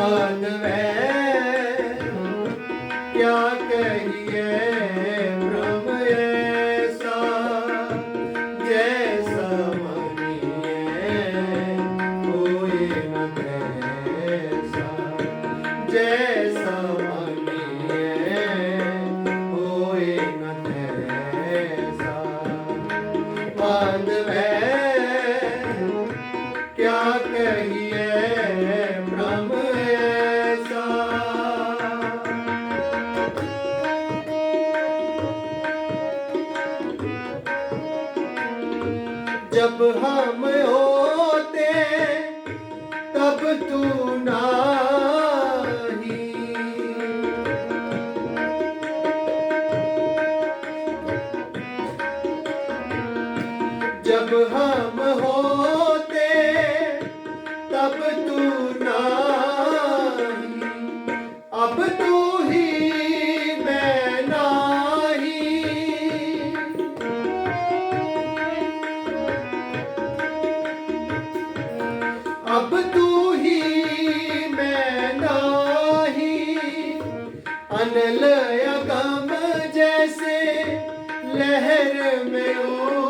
ਮਨ ਕਿਆ ਕਹੀਏ ਪ੍ਰਭ ਐਸਾ ਜੈਸਾ ਮਨੀਏ ਹੋਏ ਜੈ जब हम होते तब तू नाही जब हम होते लहर में ओ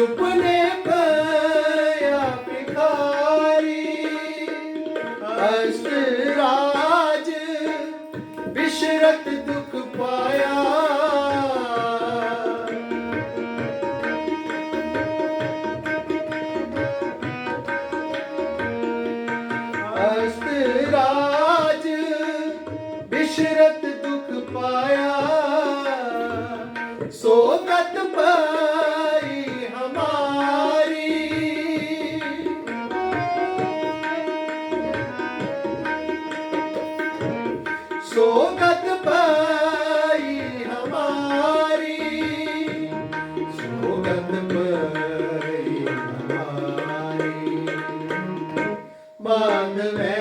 to win it. ਮੰਗਵੇਂ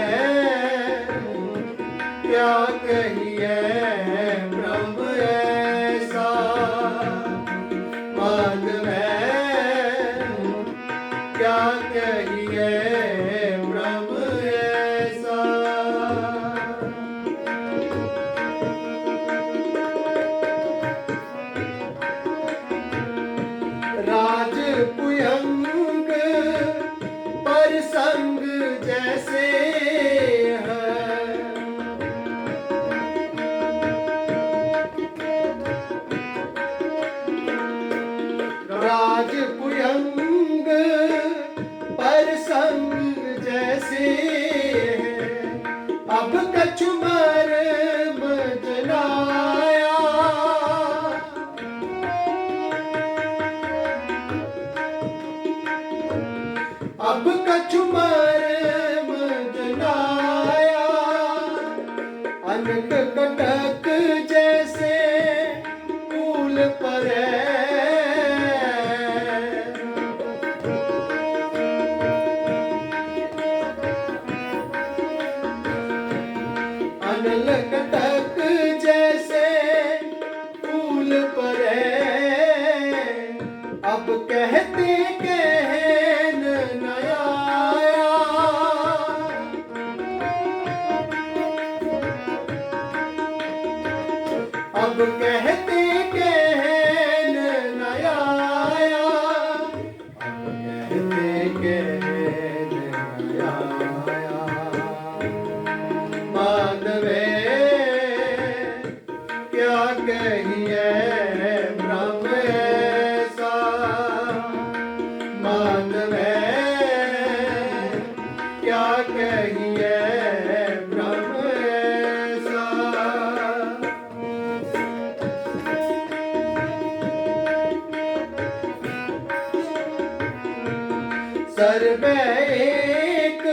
सर्वे एक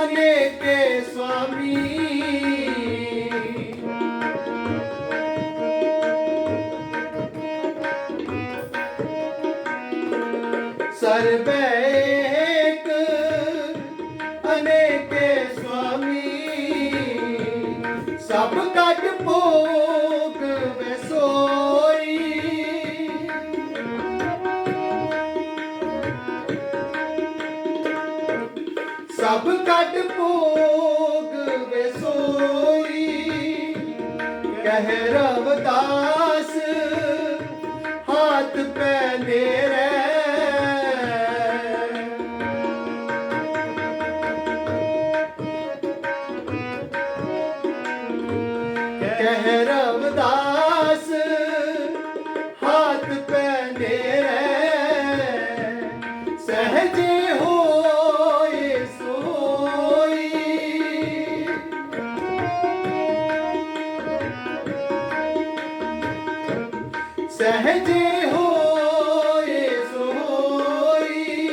अनेके स्वामी सर्वे एक अनेके स्वामी सब कट ਸਭ ਕੱਢ ਭੋਗ ਵਸੋਈ ਕਹਿ ਰਵਦਾਸ ਹੱਥ ਪੈ ਨੇਰੇ ਕਹਿ ਰਵਦਾਸ ਸਹਜੇ ਹੋਏ ਸੋਈ।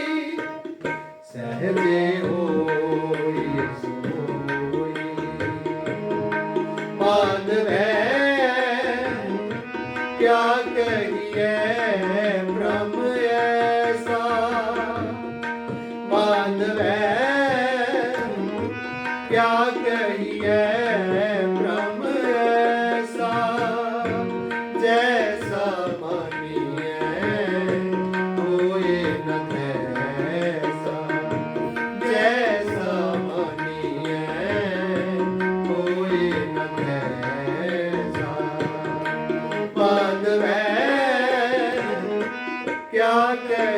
ਸਹਜੇ ਹੋਏ ਸੋਈ। ਮਾਨਵੈ ਕਿਆ ਕਿਆ